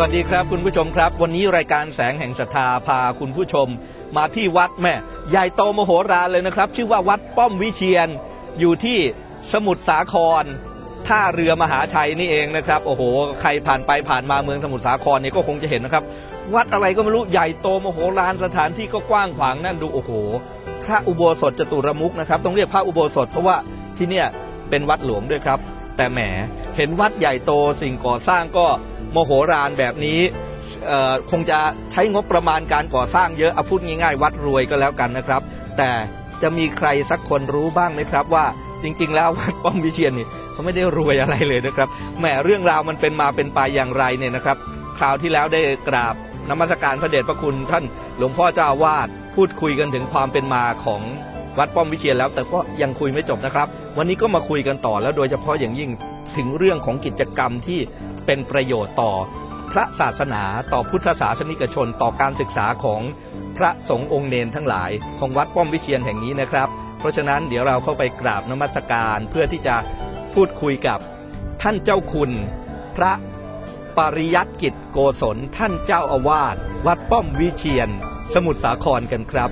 สวัสดีครับคุณผู้ชมครับ วันนี้รายการแสงแห่งศรัทธาพาคุณผู้ชม มาที่วัดแม่ใหญ่โตมโหฬารเลยนะครับ ชื่อว่าวัดป้อมวิเชียนอยู่ที่สมุทรสาครท่าเรือมหาชัยนี่เองนะครับโอ้โห ใครผ่านไปผ่านมาเมืองสมุทรสาครเนี่ยก็คงจะเห็นนะครับ วัดอะไรก็ไม่รู้ใหญ่โตมโหฬารสถานที่ก็กว้างขวางนั่นดูโอ้โหพระอุโบสถจตุรมุกนะครับต้องเรียกพระอุโบสถ เพราะว่าที่เนี่ยเป็นวัดหลวงด้วยครับ แต่แหมเห็นวัดใหญ่โตสิ่งก่อสร้างก็ โมโหฬารแบบนี้คงจะใช้งบประมาณการก่อสร้างเยอะเอาพูดง่ายๆ วัดรวยก็แล้วกันนะครับ แต่จะมีใครสักคนรู้บ้างไหมครับว่าจริง ๆ แล้ววัดป้อมวิเชียนนี่เขาไม่ได้รวยอะไรเลยนะครับแหมเรื่องราวมันเป็นมาเป็นไปอย่างไรเนี่ยนะครับ คราวที่แล้วได้กราบนมัสการพระเดชพระคุณท่านหลวงพ่อเจ้าอาวาสพูดคุยกันถึงความเป็นมาของ วัดป้อมวิเชียนแล้วแต่ก็ยังคุยไม่จบนะครับ วันนี้ก็มาคุยกันต่อแล้วโดยเฉพาะอย่างยิ่งถึงเรื่องของกิจกรรมที่เป็นประโยชน์ต่อพระศาสนาต่อพุทธศาสนิกชน ต่อการศึกษาของพระสงฆ์องค์เนนทั้งหลายของวัดป้อมวิเชียนแห่งนี้นะครับ เพราะฉะนั้นเดี๋ยวเราเข้าไปกราบนมัสการเพื่อที่จะพูดคุยกับท่านเจ้าคุณ พระปริยัติกิจโกศลท่านเจ้าอาวาสวัดป้อมวิเชียน สมุทรสาครกันครับ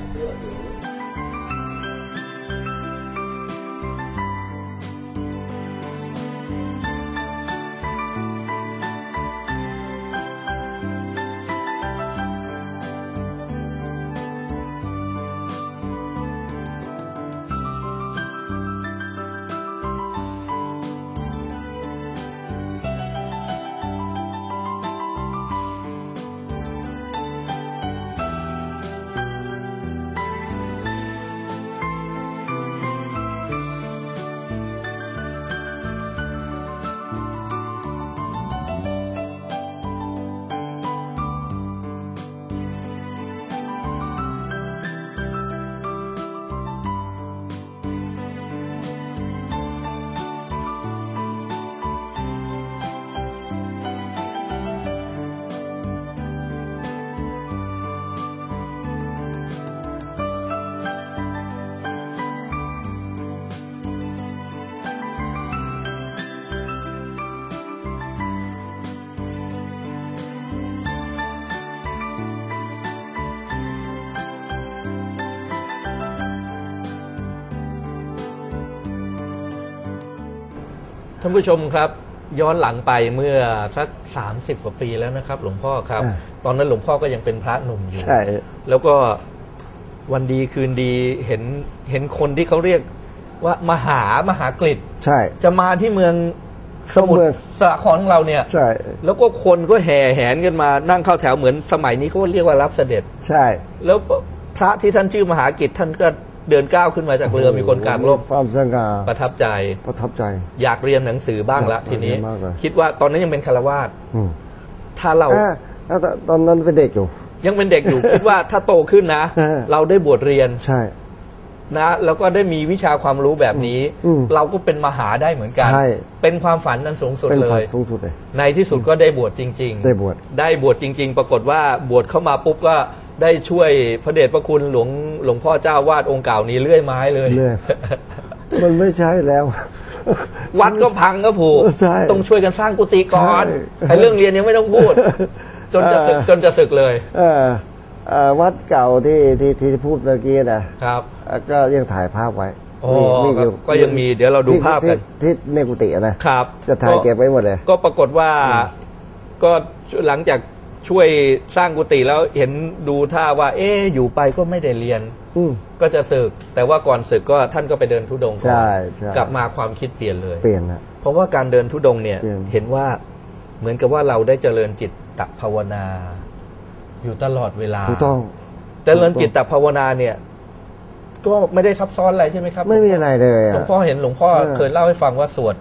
ท่านผู้ชมครับ ย้อนหลังไปเมื่อสัก 30 กว่าปีแล้วนะครับ หลวงพ่อครับ อ่า ตอนนั้นหลวงพ่อก็ยังเป็นพระหนุ่มอยู่ ใช่ แล้วก็วันดีคืนดีเห็นเห็นคนที่เขาเรียกว่ามหามหากฤษใช่ จะมาที่เมืองสมุทเมืรองสาครของเราเนี่ย ใช่ แล้วก็คนก็แห่แหนกันมานั่งเข้าแถวเหมือนสมัยนี้เขาเรียกว่ารับเสด็จ ใช่ แล้วพระที่ท่านชื่อมหากิจท่านก็ เดินก้าวขึ้นมาจากเรือมีคนกลางร่มความสง่าประทับใจ ประทับใจ อยากเรียนหนังสือบ้างละอยากทีนี้เรียนมากเลยคิดว่าตอนนั้นยังเป็นคารวาสอืมถ้าเราอ่าแล้วตตอนนั้นเป็นเด็กอยู่ ยังเป็นเด็กอยู่คิดว่าถ้าโตขึ้นนะเออเราได้บวชเรียนใช่นะแล้วก็ได้มีวิชาความรู้แบบนี้อืมเราก็เป็นมหาได้เหมือนกันใช่เป็นความฝันนั้นสูงสุดเป็นเลฝันยสูงสุดเลย ในที่สุดก็ได้บวชจริง ๆ ได้บวชได้บวชจริง ๆ ปรากฏว่าบวชเข้ามาปุ๊บก็ ได้ช่วยพระเดชพระคุณหลวงหลวงพ่อเจ้าวาดองค์เก่านี้เลื่อยไม้เลยเรื่อยมันไม่ใช่แล้ว วัดก็พังก็ผูกใช่ต้องช่วยกันสร้างกุฏิก่อนใช่ไอ้เรื่องเรียนยังไม่ต้องพูด จนจะศึกเออจนจะศึกเลยเออเอ่อวัดเก่าที่ที่ที่พูดเมื่อกี้นะครับเอ่อก็ยังถ่ายภาพไว้อ๋อมีครับก็ยังมีเดี๋ยวเราดูที่ภาพกันที่ที่ในกุฏิอะนะครับ จะถ่ายก็เก็บไว้หมดเลย ก็ปรากฏว่าก็หลังจาก ช่วยสร้างกุฏิแล้วเห็นดูท่าว่า เอ๊ะอยู่ไปก็ไม่ได้เรียน อืมก็จะศึก แต่ว่าก่อนศึกก็ท่านก็ไปเดินทุดงค์ก่อนใช่ใช่กลับมาความคิดเปลี่ยนเลยเปลี่ยนนะเพราะว่าการเดินทุดงค์เนี่ยเปลี่ยนเห็นว่าเหมือนกับว่าเราได้เจริญจิตตภาวนา อยู่ตลอดเวลาถูกต้องเจริญจิตตภาวนาเนี่ย ก็ไม่ได้ซับซ้อนอะไรใช่ไหมครับ ไม่มีอะไรเลยหลวอะงพ่อเห็นหลวงพ่อเออเคยเล่าให้ฟังว่าสวด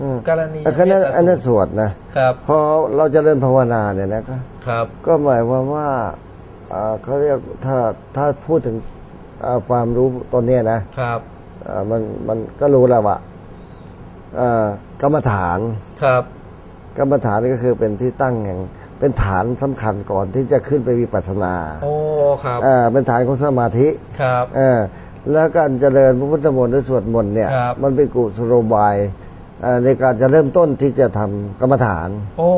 อืมกรณีอันนั้นอันนั้นสวดนะครับพอเราจเจริญภาวนาเนี่ยนะก็ ครับ ก็หมายความว่าอ่าเขาเรียกถ้าถ้าพูดถึงอ่าความรู้ตอนเนี้ยนะครับอ่ามันมันก็รู้แล้วว่าอ่ากรรมฐานครับ กรรมฐานก็คือเป็นที่ตั้งแห่งเป็นฐานสำคัญก่อนที่จะขึ้นไปวิปัสสนาโอ้ครับอ่าเป็นฐานของสมาธิครับเออแล้วการเจริญพระพุทธมนต์หรือสวดมนต์เนี่ยครับมันเป็นกุศโลบายอ่า ในการจะเริ่มต้นที่จะทำกรรมฐาน โอ้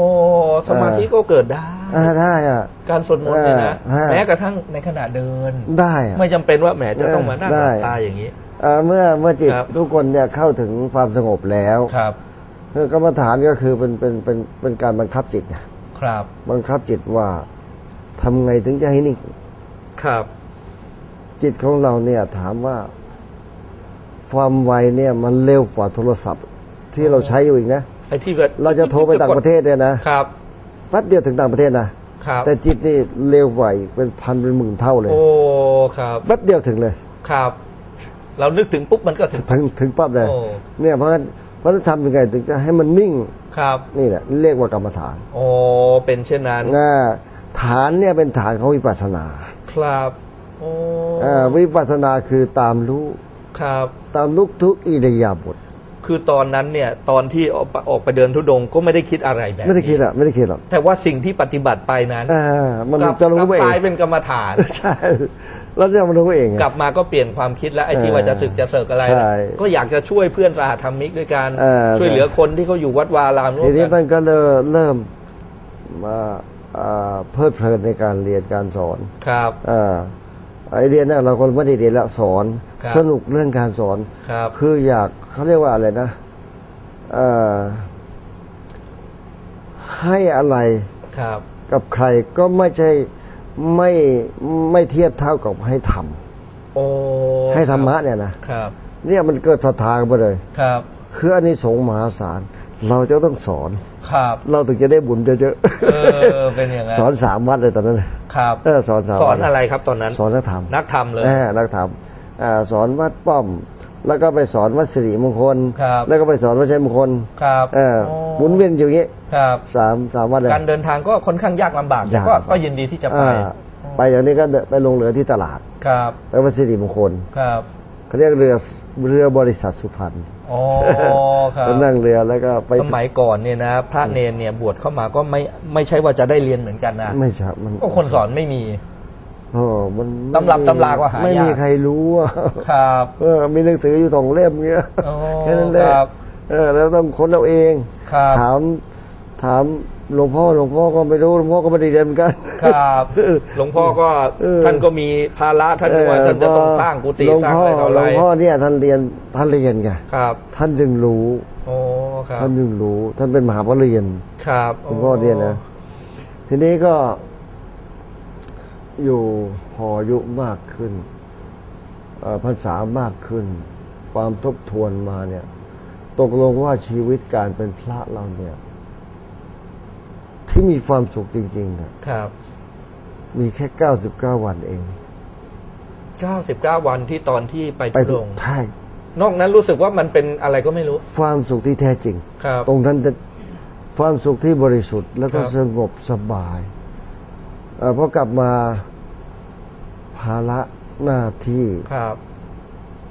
สมาธิก็เกิดได้อ่าได้อะการสวดมนต์เนี่ยนะอ่าแม้กระทั่งในขณะเดินได้อะไม่จำเป็นว่าแหมจะต้องมานั่งหได้ลับตาอย่างนี้อ่าเมื่อเมื่อจิตครับทุกคนเนี่ยเข้าถึงความสงบแล้วครับคือกรรมฐานก็คือเป็นเป็นเป็นเป็นการบังคับจิตไงครับ บังคับจิตว่าทำไงถึงจะให้นิ่งครับ จิตของเราเนี่ยถามว่าความไวเนี่ยมันเร็วกว่าโทรศัพท์ ที่เราใช้อยู่อีกนะไอ้ที่แบบเราจะโทรไปต่างประเทศเนี่ยนะครับแป๊บเดียวถึงต่างประเทศนะครับแต่จิตนี่เร็วกว่าอีกเป็นพันเป็นหมื่นเท่าเลย โอ้ครับแป๊บเดียวถึงเลยครับ เรานึกถึงปุ๊บมันก็ถึงถึงถึงปั๊บเลยโอ้เนี่ยเพราะฉะนั้นเพราะฉะนั้นทำยังไงถึงจะให้มันนิ่งครับ นี่แหละเรียกว่ากรรมฐานโอ้เป็นเช่นนั้นอ่าฐานเนี่ยเป็นฐานของวิปัสสนา ครับโอ้อ่าวิปัสสนาคือตามรู้ครับ ตามลุกทุกอิริยาบถ คือตอนนั้นเนี่ยตอนที่ออกไปออกไปเดินทุดงค์ก็ไม่ได้คิดอะไรแบบไม่ได้คิดนี้อะไม่ได้คิดหรอกแต่ว่าสิ่งที่ปฏิบัติไปนั้นอ่ามันกลับจะรู้กลับเอกลายงเป็นกรรมฐานใช่เราจะมารู้เองไงกลับมาก็เปลี่ยนความคิดแล้วไอ้ที่เออว่าจะศึกจะเสิร์กอะไรใช่ก็อยากจะช่วยเพื่อนสหธรรมิกด้วยการเออช่วยเหลือคนที่เขาอยู่วัดวารามร่วทีมนี้กัมันนก็เริ่มเริ่มมาอ่าเพลิดเพลินในการเรียนการสอนครับอ่า ไอเรียนเนี่ยเราคนไม่ได้เรียนแล้วสอน ครับสนุกเรื่องการสอน ครับ คืออยากเขาเรียกว่าอะไรนะเอ่อให้อะไรครับ กับใครก็ไม่ใช่ไม่ไม่เทียบเท่ากับให้ทำโอ้ให้ธรรมะเนี่ยนะครับ เนี่ยมันเกิดศรัทธากันไปเลย ครับ คืออันนี้สงส์มหาศาล เราจะต้องสอน ครับ เราถึงจะได้บุญเยอะเออเป็นอย่างนั้นๆสอนสามวัดเลยตอนนั้นครับเออสอนสามสอนวัดอะไรครับตอนนั้น สอนนักธรรม นักธรรมเลยเออนักธรรมอ่าสอนวัดป้อม แล้วก็ไปสอนวัดสิริมงคลครับแล้วก็ไปสอนวัดชัยมงคล ครับเออโอ้หมุนเวียนอยู่อย่างนี้ ครับสามสามวัดเลยการเดินทางก็ค่อนข้างยากลำบากแต่ยากก็ลำบาก ก็ยินดีที่จะไปอ่าไปอย่างนี้ก็เดินไปลงเรือที่ตลาด ครับ แล้ววัดสิริมงคล ครับเขาเรียกเรือเรือบริษัทสุพรรณ อ๋อครับก็นั่งเรือแล้วก็ไปสมัยก่อนเนี่ยนะพระเนนเนี่ยบวชเข้ามาก็ไม่ไม่ใช่ว่าจะได้เรียนเหมือนกันนะไม่ใช่มันก็คนสอนไม่มีโอ้มันตำรับตำราก็หายากไม่มีใครรู้อะครับเออมีหนังสืออยู่สองเล่มเงี้ยอ๋อแค่นั้นแหละครับเออแล้วต้องค้นเอาเองครับถามถาม หลวงพ่อหลวงพ่อก็ไม่รู้หลวงพ่อก็ไม่ได้เรียนเหมือนกัน ครับ หลวงพ่อก็เออท่านก็มีภาระท่านว่าท่านจะต้องสร้างกุฏิหลวงสร้างพ่ออะไรต่อหอะลไรวงพ่อเนี่ยท่านเรียนท่านเรียนไงครับ ท่านจึงรู้โอ้ครับท่านจึงรู้ ท่านเป็นมหาปรริญญาครับหลวงพ่อเนี่ยนะทีนี้ก็ อยู่พออายุมากขึ้นเอ่อพรรษามากขึ้น ความทบทวนมาเนี่ย ตกลงว่าชีวิตการเป็นพระเราเนี่ย ที่มีความสุขจริงๆเนี่ยครับ มีแค่เก้าสิบเก้าวันเอง99วันที่ตอนที่ไปไปทุทุดกงค์ใช่นอกนั้นรู้สึกว่ามันเป็นอะไรก็ไม่รู้ ความสุขที่แท้จริง ครับ ตรงนั้นจะความสุขที่บริสุทธิ์แล้วก็ครับ สงบสบายเออพอกลับมาภาระหน้าที่ ครับ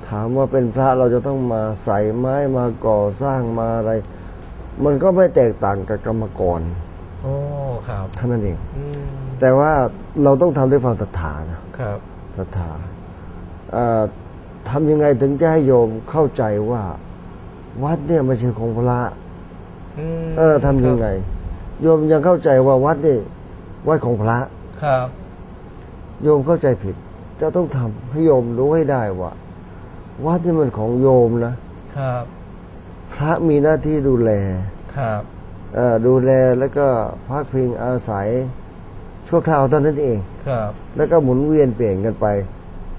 ถามว่าเป็นพระเราจะต้องมาใส่ไม้มาก่อสร้างมาอะไร มันก็ไม่แตกต่างกับกรรมกร โอ้ครับเท่านั้นเอง อืมแต่ว่าเราต้องทำด้วยความศรัทธานะครับ ศรัทธาเอ่อทำยังไงถึงจะให้โยมเข้าใจว่า วัดเนี่ยไม่ใช่ของพระอืมเออทำยังไง โยมยังเข้าใจว่าวัดนี่วัดของพระ ครับ โยมเข้าใจผิด จะต้องทำให้โยมรู้ให้ได้ว่าวัดนี่มันของโยมนะครับ พระมีหน้าที่ดูแล ครับเอ่อ ดูแลแล้วก็พักพิงอาศัยชั่วคราวเท่านั้นเองครับ แล้วก็หมุนเวียนเปลี่ยนกันไป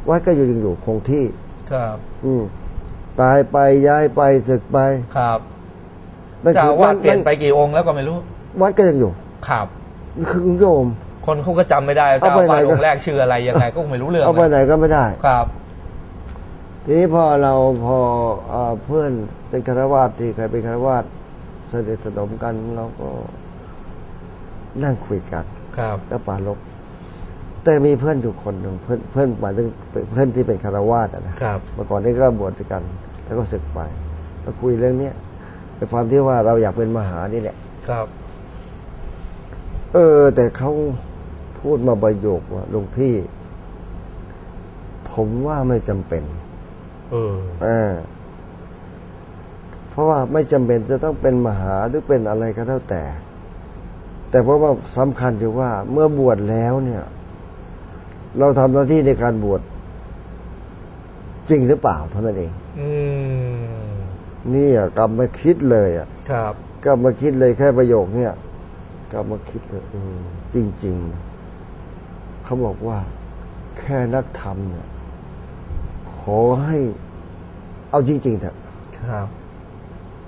วัดก็อยู่ยังอยู่คงที่ ครับ อืมตายไปย้ายไปศึกไปครับนั่นเจ้าคืออาวาดเปลี่ยนไปกี่องค์แล้วก็ไม่รู้ วัดก็ยังอยู่ครับนี่คือโยม คนเขาก็จำไม่ได้เอาเจ้าไปอาวาสไหนก็ องค์แรกชื่ออะไรยังไงก็ไม่รู้เรื่องเอาไปไหนก็ไม่ได้ ครับ ทีนี้พอเราพอเอ่อเพื่อนเป็นคารวาสที่เคยเป็นคารวาส สนิทสนมกันเราก็นั่งคุยกันครับก็ปราลบแต่มีเพื่อนอยู่คนหนึ่งเพื่อนเพื่อนหมายถึงเพื่อนที่เป็นคารวาสอะนะครับเมื่อก่อนนี้ก็บวชด้วยกัน แล้วก็ศึกไปก็คุยเรื่องเนี้ยในความที่ว่าเราอยากเป็นมหานี่แหละ ครับ เออ แต่เขาพูดมาประโยคว่าหลวงพี่ ผมว่าไม่จำเป็น เอออ่าผ ราะว่าไม่จำเป็นจะต้องเป็นมหาหรือเป็นอะไรก็แล้วแต่ แต่เพราะว่าสำคัญอยู่ว่าเมื่อบวชแล้วเนี่ย เราทำหน้าที่ในการบวชจริงหรือเปล่าเท่านั้นเอง อืมนี่อะกลับมาคิดเลยอะ ครับกลับมาคิดเลยแค่ประโยคเนี่ยกลับมาคิดเลยเออจริง ๆ เขาบอกว่า แค่นักธรรมเนี่ยขอให้ เอาจริงๆเถอะครับ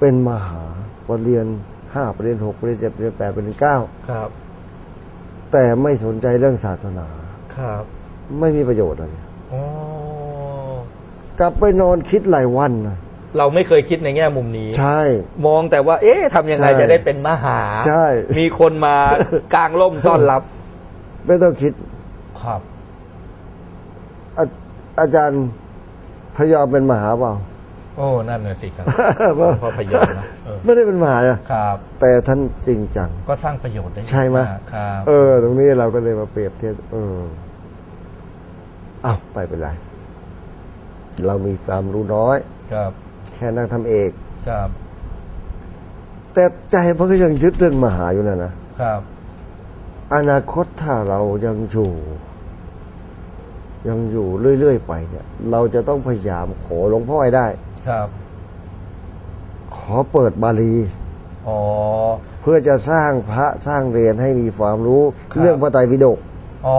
เป็นมหาปรริญญาห้าปรริญญาหกปรริญญาเจ็ดปรริญญาแปดปรริญญาเก้าครับ แต่ไม่สนใจเรื่องศาสนา ครับ ไม่มีประโยชน์อะไรอ๋อกลับไปนอนคิดหลายวันนะเราไม่เคยคิดในแง่มุมนี้ ใช่ มองแต่ว่า เอ๊ะทำยังไงใช่จะได้เป็นมหา ใช่ มีคนมากางร่มต้อนรับ ไม่ต้องคิด ครับ อาอาจารย์พยอมเป็นมหาเปล่า โอ้ นั่นน่ะสิครับว่าพอพยอมนะเออไม่ได้เป็นมหาอะครับ แต่ท่านจริงจัง ก็สร้างประโยชน์ได้ใช่ไหมากครับเออ ตรงนี้เราก็เลยมาเปรียบเทียบเออเอาไปเป็นไร เรามีความรู้น้อย ครับ แค่นั่งทำเอกครับ แต่ใจมันก็ยังยึดเรื่องมหาอยู่นะนะครับ อนาคตถ้าเรายังอยู่ยังอยู่เรื่อย ๆ ไปเนี่ย เราจะต้องพยายามขอหลวงพ่อให้ได้ ครับ ขอเปิดบาลีอ๋อ เพื่อจะสร้างพระสร้างเรียนให้มีความรู้ครับ เรื่องพระไตรปิฎกอ๋อ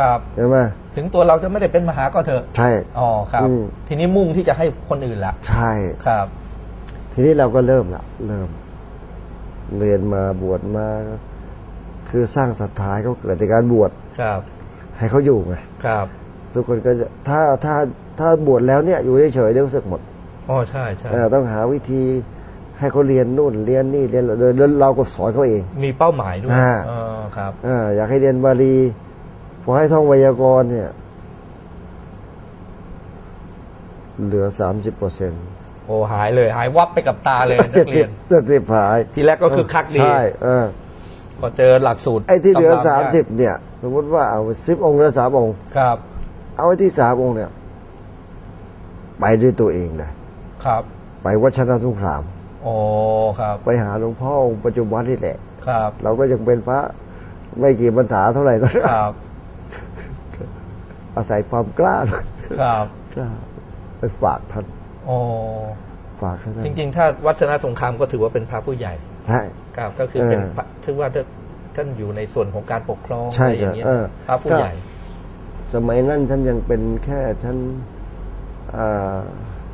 ครับ ใช่ไหม ถึงตัวเราจะไม่ได้เป็นมหาก็เถอะใช่ อ๋อครับ อืม ทีนี้มุ่งที่จะให้คนอื่นละใช่ ครับ ทีนี้เราก็เริ่มละเริ่ม เรียนมาบวชมา คือสร้างศรัทธาให้เขาเกิดในการบวชครับ ให้เขาอยู่ไงครับ ทุกคนก็จะถ้าถ้าถ้าบวชแล้วเนี่ยอยู่เฉยๆเดี๋ยวรู้สึกหมด อ๋อใช่ใช่เออต้องหาวิธีให้เขาเรียนนู่นเรียนนี่เรียนแล้วเราก็สอนเขาเอง มีเป้าหมายด้วยอ่าเออครับเอออยากให้เรียนบาลีพอให้ท่องไวยากรณ์เนี่ย เหลือสามสิบเปอร์เซ็นต์โอ้หายเลย หายวับไปกับตาเลยนัเจ็ดกสิเรีบยนเจ็ดสิบหาย ทีแรกก็คือคักดีใช่เออพอเจอหลักสูตร ไอ้ที่เหลือตำรสามสิบยเนี่ย สมมติว่าเอาสิบองค์เหลือสามองค์ครับ เอาไอ้ที่สามองค์เนี่ย ไปด้วยตัวเองเลย ครับ ไปวัดชนะสงครามโอ้ครับ ไปหาหลวงพ่อองค์ปัจจุบันนี่แหละ ครับ เราก็ยังเป็นพระไม่กี่พรรษาเท่าไหร่นะครับ อาศัยความกล้าหน่อยครับกล้าไปฝากท่านโอ้ฝากท่านจริงๆ ถ้าวัฒนสงครามก็ถือว่าเป็นพระผู้ใหญ่ใช่ครับก็คือเป็นเออพระถือว่าท่านท่านอยู่ในส่วนของการปกครองใช่อะไรอย่างเงี้ยเออพระผู้ก็ใหญ่ สมัยนั้นฉันยังเป็นแค่ชั้นอ่า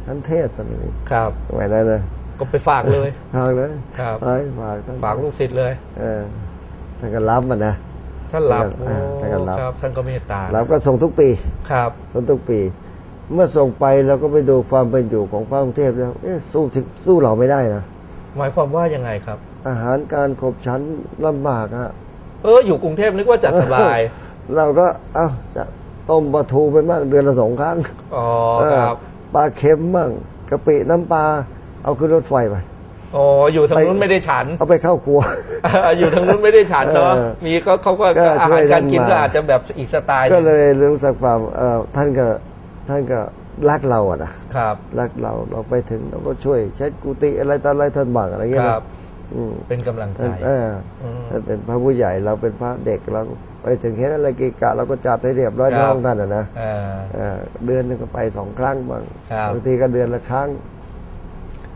ชั้นเทศตอนนี้ครับสมัยนั้นนะก็ไปฝากเลยฝากเลยครับไปฝากท่านฝากลูกศิษย์เลย เออท่านก็รับมันนะท่านรับอ่าโอ้ท่านก็รับครับท่านก็เมตตารับก็ส่งทุกปีครับส่งทุกปี เมื่อส่งไปเราก็ไปดูความเป็นอยู่ของพระกรุงเทพแล้วเอ๊ะสู้ถึงสู้เราไม่ได้นะหมายความว่ายังไงครับ อาหารการขบฉันลำบากอะเอออยู่กรุงเทพนึกว่าจะสบาย เราก็เอ้าจะต้มปลาทูไปบ้างเดือนละสองครั้ง อ๋อเออครับ ปลาเค็มบ้างกะปิน้ำปลาเอาขึ้นรถไฟไป อ๋อ อยู่ทางไปนู้นไม่ได้ฉัน เอาไปเข้าครัว อยู่ทางนู้นไม่ได้ฉันเนาะเออมีก็เขาก็ก็อาช่วหารยการกินกันมาก็อาจจะแบบอีกสไตล์หก็นึ่งเลยรู้สึกความเอ่อท่านก็ท่านก็รักเราอะนะครับ รักเราเราไปถึงเราก็ช่วยเช็ดกุฏิอะไรต่ออะไรท่านบังอะไรเงี้ยคนะรับอืม เป็นกำลังใจท่านเอออืมท่านเป็นพระผู้ใหญ่เราเป็นพระเด็กเราไปถึงเห็นอะไรเกะกะเราก็จัดให้เรียบร้อยในครับห้องท่านอะนะเออเอ่อเดือนหนึงก็ไปสองครั้งบ้างครับบางทีก็เดือนละครั้ง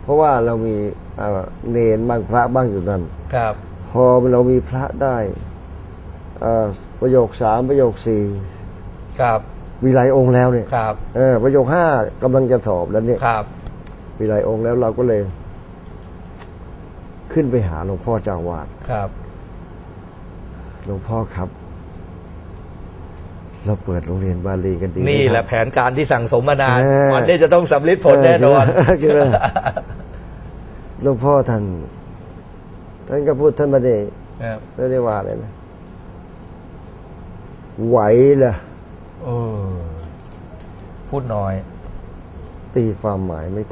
เพราะว่าเรามีเอ่อเนนบ้างพระบ้างอยู่นั่นครับพอเรามีพระได้เอ่อประโยคสามประโยคสี่ครับมีหลายองค์แล้วเนี่ยครับเออประโยคห้ากำลังจะสอบแล้วเนี่ยครับมีหลายองค์แล้วเราก็เลย ขึ้นไปหาหลวงพ่อเจ้าวาดครับ หลวงพ่อครับ เราเปิดโรงเรียนบาลีกันดีไมนี่แหละครับแผนการที่สั่งสมมานานเออวันนี้จะต้องสำลิดผลแน่นอนเออคิดว่าหลวงพ่อท่านท่านก็พูดท่านมาได้ครับไม่ได้ว่าเลยนะไหวเหรอเออพูดน้อย ตีความหมายไม่